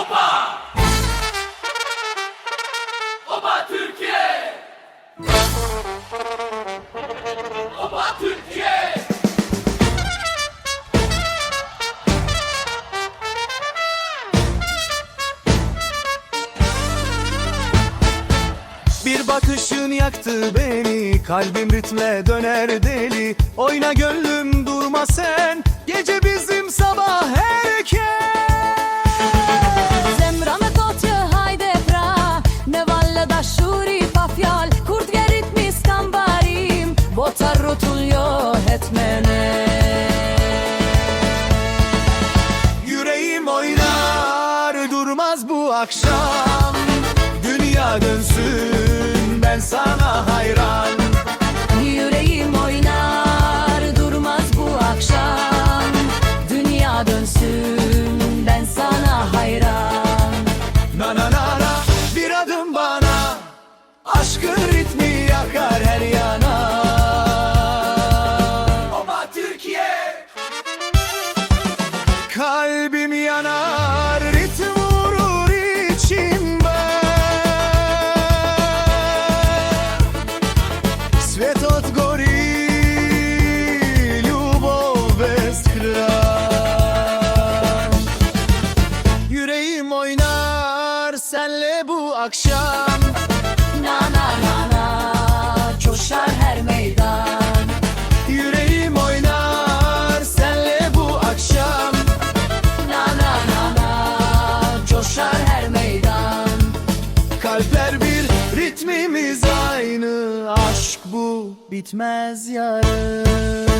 Opa! Opa Türkiye! Opa Türkiye! Bir bakışın yaktı beni Kalbim ritme döner deli Oyna gönlüm durma sen bu akşam. Dünya dönsün ben sana hayran Yüreğim oynar senle bu akşam. Na na na na coşar her meydan. Yüreğim oynar senle bu akşam. Na na na na coşar her meydan. Kalpler bir ritmimiz aynı. Aşk bu bitmez yarın